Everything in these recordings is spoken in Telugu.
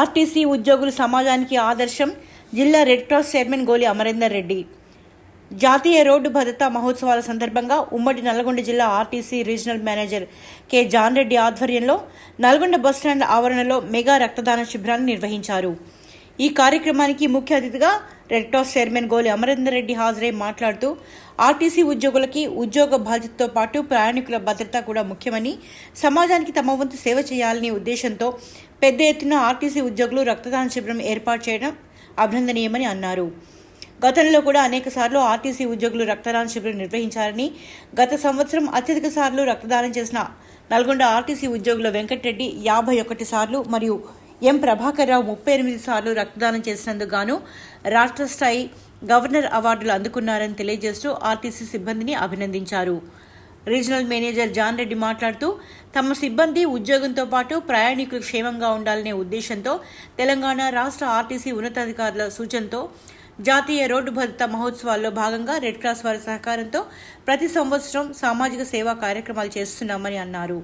ఆర్టీసీ ఉద్యోగులు సమాజానికి ఆదర్శం జిల్లా రెడ్ క్రాస్ చైర్మన్ గోలి అమరేందర్ రెడ్డి. జాతీయ రోడ్డు భద్రతా మహోత్సవాల సందర్భంగా ఉమ్మడి నల్గొండ జిల్లా RTC regional manager K. John Reddy ఆధ్వర్యంలో నల్గొండ బస్టాండ్ ఆవరణలో మెగా రక్తదాన శిబిరాన్ని నిర్వహించారు. ఈ కార్యక్రమానికి ముఖ్య అతిథిగా రెడ్ క్రాస్ చైర్మన్ గోలి అమరేందర్ రెడ్డి హాజరై మాట్లాడుతూ ఆర్టీసీ ఉద్యోగులకి ఉద్యోగ బాధ్యతతో పాటు ప్రయాణికుల భద్రత కూడా ముఖ్యమని సమాజానికి తమ వంతు సేవ చేయాలనే ఉద్దేశంతో పెద్ద ఎత్తున ఆర్టీసీ ఉద్యోగులు రక్తదాన శిబిరం ఏర్పాటు చేయడం అభినందనీయమని అన్నారు. గతంలో కూడా అనేక సార్లు ఆర్టీసీ ఉద్యోగులు రక్తదాన శిబిరం నిర్వహించారని గత సంవత్సరం అత్యధిక సార్లు రక్తదానం చేసిన నల్గొండ ఆర్టీసీ ఉద్యోగుల వెంకటరెడ్డి యాభై ఒకటి సార్లు మరియు ఎం ప్రభాకర్ రావు ముప్పై ఎనిమిది సార్లు రక్తదానం చేసినందుకు గాను రాష్ట్ర స్థాయి గవర్నర్ అవార్డులు అందుకున్నారని తెలియజేస్తూ ఆర్టీసీ సిబ్బందిని అభినందించారు. రీజనల్ మేనేజర్ జాన్ రెడ్డి మాట్లాడుతూ తమ సిబ్బంది ఉద్యోగంతో పాటు ప్రయాణికులు క్షేమంగా ఉండాలనే ఉద్దేశంతో తెలంగాణ రాష్ట్ర ఆర్టీసీ ఉన్నతాధికారుల సూచనతో జాతీయ రోడ్డు భద్రతా మహోత్సవాల్లో భాగంగా రెడ్ క్రాస్ వారి సహకారంతో ప్రతి సంవత్సరం సామాజిక సేవా కార్యక్రమాలు చేస్తున్నామని అన్నారు.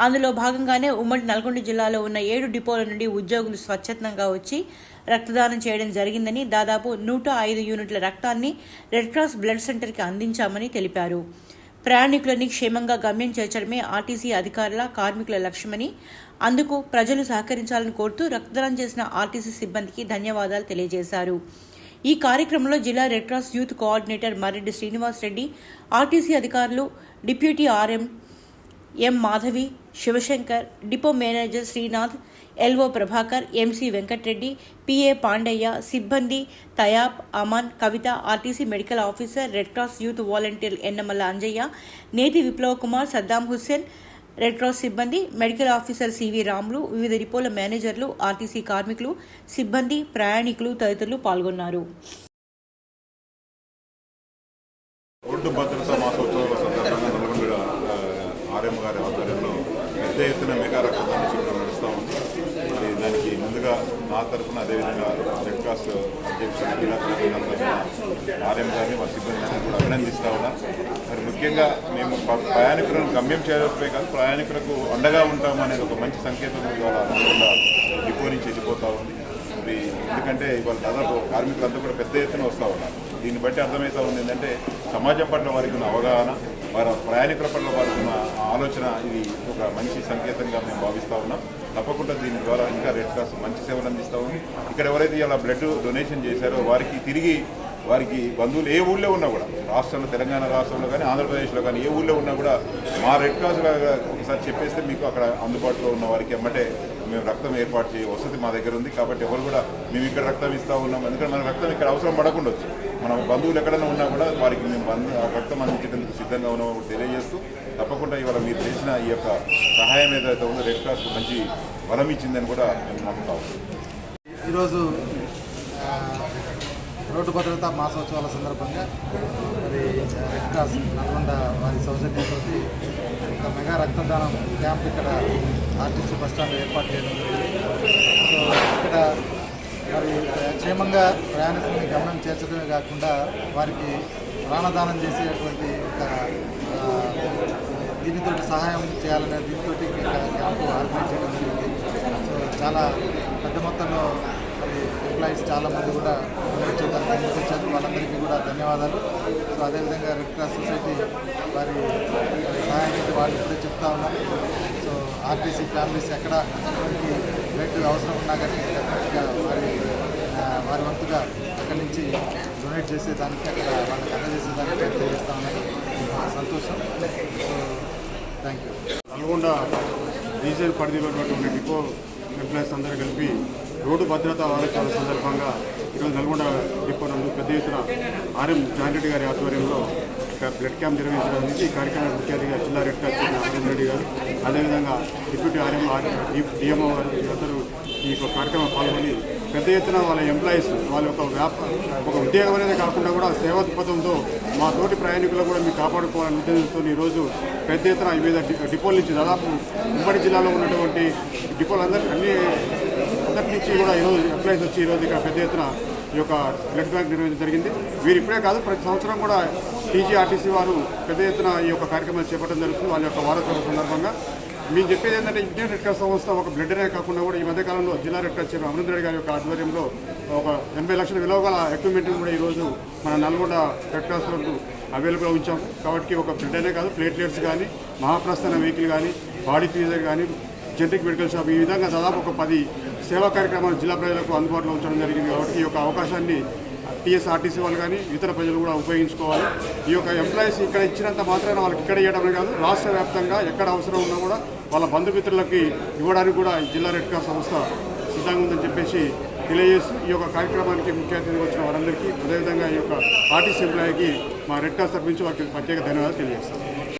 అందులో భాగంగానే ఉమ్మడి నల్గొండ జిల్లాలో ఉన్న ఏడు డిపోల నుండి ఉద్యోగులు స్వచ్ఛందంగా వచ్చి రక్తదానం చేయడం జరిగిందని దాదాపు నూట ఐదు యూనిట్ల రక్తాన్ని రెడ్ క్రాస్ బ్లడ్ సెంటర్కి అందించామని తెలిపారు. ప్రయాణికులని క్షేమంగా గమ్యం చేర్చడమే ఆర్టీసీ అధికారుల కార్మికుల లక్ష్యమని అందుకు ప్రజలు సహకరించాలని కోరుతూ రక్తదానం చేసిన ఆర్టీసీ సిబ్బందికి ధన్యవాదాలు తెలియజేశారు. ఈ కార్యక్రమంలో జిల్లా red cross youth coordinator Marreddy Srinivas Reddy RTC అధికారులు deputy RM M Madhavi Sivashankar depot manager Srinath LO Prabhakar MC Venkatreddy PA Pandayya సిబ్బంది Tayab Aman Kavitha RTC medical officer red cross youth volunteer Ennamalla Anjaiah Neti Viplava Kumar Saddam Hussain red cross సిబ్బంది మెడికల్ ఆఫీసర్ సివి రాములు వివిధ డిపోల మేనేజర్లు ఆర్టీసీ కార్మికులు సిబ్బంది ప్రయాణికులు తదితరులు పాల్గొన్నారు. రోడ్డు భద్రతా మాసోత్సవాల సందర్భంగా నల్గొండ ఆర్ఎం గారి ఆధ్వర్యంలో పెద్ద ఎత్తున మెగా రక్తదాన శిబిరం నడుస్తూ ఉంది. మరి దానికి ముందుగా నా తరఫున అదేవిధంగా రెడ్ క్రాస్ అధ్యక్షుడు జిల్లా తరఫున ఆర్ఎం గారిని వారి సిబ్బంది అందరినీ కూడా అభినందిస్తా ఉన్నా. మరి ముఖ్యంగా మేము ప్రయాణికులను గమ్యం చేయడమే కాదు ప్రయాణికులకు అండగా ఉంటాము అనేది ఒక మంచి సంకేతం ద్వారా డిపో నుంచి వెళ్ళిపోతా ఉంది. మరి ఎందుకంటే ఇవాళ దాదాపు కార్మికులంతా కూడా పెద్ద ఎత్తున వస్తూ ఉన్నారు. దీన్ని బట్టి అర్థమవుతా ఉంది ఏంటంటే సమాజం పట్ల వారికి ఉన్న అవగాహన వారి ప్రయాణికుల పట్ల వారికి ఉన్న ఆలోచన ఇది ఒక మంచి సంకేతంగా మేము భావిస్తూ ఉన్నాం. తప్పకుండా దీని ద్వారా ఇంకా రెడ్ క్రాస్ మంచి సేవలు అందిస్తూ ఉంది. ఇక్కడ ఎవరైతే ఇలా బ్లడ్ డొనేషన్ చేశారో వారికి తిరిగి వారికి బంధువులు ఏ ఊళ్ళో ఉన్నా కూడా రాష్ట్రంలో తెలంగాణ రాష్ట్రంలో కానీ ఆంధ్రప్రదేశ్లో కానీ ఏ ఊళ్ళో ఉన్నా కూడా మా రెడ్ క్రాస్ ఒకసారి చెప్పేస్తే మీకు అక్కడ అందుబాటులో ఉన్న వారికి ఎమ్మటే మేము రక్తం ఏర్పాటు చేయ వసతి మా దగ్గర ఉంది. కాబట్టి ఎవరు కూడా మేము ఇక్కడ రక్తం ఇస్తూ ఉన్నాం. ఎందుకంటే మన రక్తం ఇక్కడ అవసరం పడకుండొచ్చు మన బంధువులు ఎక్కడైనా ఉన్నా కూడా వారికి మేము బంధు ఆ రక్తం అందించేందుకు సిద్ధంగా ఉన్నాము తెలియజేస్తూ తప్పకుండా ఇవాళ మీరు చేసిన ఈ యొక్క సహాయం ఏదైతే ఉందో రెడ్ క్రాస్కు మంచి బలం ఇచ్చిందని కూడా మేము నమ్ముతాం. ఈరోజు రోడ్డు భద్రతా మాసోత్సవాల సందర్భంగా మరి రెడ్ క్రాస్ నల్గొండ వారి సౌజన్యంతో ఒక మెగా రక్తదానం క్యాంప్ ఇక్కడ ఆర్టీసీ బస్ స్టాండ్ ఏర్పాటు చేయడం జరిగింది. సో ఇక్కడ మరి క్షేమంగా ప్రయాణికుల్ని గమనం చేర్చడమే కాకుండా వారికి ప్రాణదానం చేసేటువంటి ఒక దీనితోటి దీనితో సహాయం చేయాలనే దీంతో క్యాంపు ఆర్గనైజ్ చేయడం జరిగింది. సో చాలా పెద్ద మొత్తంలో మరి ఎంప్లాయీస్ చాలా మంది కూడా వచ్చారు వాళ్ళందరికీ కూడా ధన్యవాదాలు. సో అదేవిధంగా రెడ్ క్రాస్ సొసైటీ వారి సహాయం సహాయానికి వాళ్ళు ఇప్పుడే చెప్తా ఉన్నారు సో ఆర్టీసీ ఫ్యామిలీస్ ఎక్కడ బ్లడ్ అవసరం ఉన్నా కానీ డెఫినెట్గా వారి వారి వంతుగా అక్కడి నుంచి డొనేట్ చేసేదానికి అక్కడ వాళ్ళకి అందజేసేదానికి ప్రయత్నం చేస్తామని సంతోషం. థ్యాంక్ యూ నల్గొండ డీజిల్ పరిధిలో ఉన్నటువంటి డిపో ఎంప్లాయీస్ అందరూ కలిపి రోడ్డు భద్రతా వారోత్సవాల సందర్భంగా ఈరోజు నల్గొండ డిపో నందు పెద్ద ఎత్తున ఆర్ఎం జాన్రెడ్డి గారి ఆధ్వర్యంలో బ్లడ్ క్యాంప్ నిర్వహించడం జరిగింది ఈ కార్యక్రమానికి ముఖ్య అతిథిగా జిల్లా రెడ్ గారు రెడ్డి గారు. అదేవిధంగా డిప్యూటీ ఆర్ఎం డిఎంఓ గారు వీరందరూ ఈ కార్యక్రమం పాల్గొని పెద్ద ఎత్తున వాళ్ళ ఎంప్లాయీస్ వాళ్ళ యొక్క వ్యాప ఒక ఉద్యోగం అనేది కాకుండా కూడా సేవా దృక్పథంతో మా తోటి ప్రయాణికులు కూడా మీరు కాపాడుకోవాలని ఉద్దేశంతో ఈరోజు పెద్ద ఎత్తున వివిధ డి- డిపోల నుంచి దాదాపు ఉమ్మడి జిల్లాలో ఉన్నటువంటి డిపోలందరికీ అన్ని అందరి నుంచి కూడా ఈరోజు ఎంప్లాయీస్ వచ్చి ఈరోజు ఇక్కడ పెద్ద ఎత్తున ఈ యొక్క బ్లడ్ బ్యాంక్ నిర్వహించడం జరిగింది. వీరు ఇప్పుడే కాదు ప్రతి సంవత్సరం కూడా టీజీఆర్టీసీ వారు పెద్ద ఎత్తున ఈ యొక్క కార్యక్రమాలు చేపట్టడం జరుగుతుంది. వాళ్ళ యొక్క వారోత్సవం సందర్భంగా మేము చెప్పేది ఏంటంటే ఇండియన్ రెడ్ క్రాస్ సంస్థ ఒక బ్లడ్నే కాకుండా కూడా ఈ మధ్యకాలంలో జిల్లా రెడ్ క్రాస్ చైర్మన్ అమరేంద్ర గారి యొక్క ఆధ్వర్యంలో ఒక ఎనభై లక్షల విలువ గల ఎక్విప్మెంట్ని కూడా ఈరోజు మన నల్గొండ రెడ్ క్రాస్ వరకు అవైలబుల్గా ఉంచాము కాబట్టి ఒక బ్లడ్నే కాదు ప్లేట్లెట్స్ కానీ మహాప్రస్థాన వెహికల్ కానీ బాడీ ఫ్రీజర్ కానీ జనరిక్ మెడికల్ షాప్ ఈ విధంగా దాదాపు ఒక పది సేవా కార్యక్రమాలు జిల్లా ప్రజలకు అందుబాటులో ఉంచడం జరిగింది కాబట్టి ఈ యొక్క అవకాశాన్ని టీఎస్ఆర్టీసీ వాళ్ళు కానీ ఇతర ప్రజలు కూడా ఉపయోగించుకోవాలి. ఈ యొక్క ఎంప్లాయీస్ ఇక్కడ ఇచ్చినంత మాత్రాన వాళ్ళకి ఇక్కడ ఇవ్వడమే కాదు రాష్ట్ర వ్యాప్తంగా ఎక్కడ అవసరం ఉన్నా కూడా వాళ్ళ బంధుమిత్రులకి ఇవ్వడానికి కూడా ఈ జిల్లా రెడ్ క్రాస్ సంస్థ సిద్ధంగా ఉందని చెప్పేసి తెలియజేస్తూ ఈ యొక్క కార్యక్రమానికి ముఖ్య అతిథిగా వచ్చిన వారందరికీ అదేవిధంగా ఈ యొక్క ఆర్టీసీ ఎంప్లాయీకి మా రెడ్ క్రాస్ తరఫు నుంచి వారికి ప్రత్యేక ధన్యవాదాలు తెలియజేస్తాం.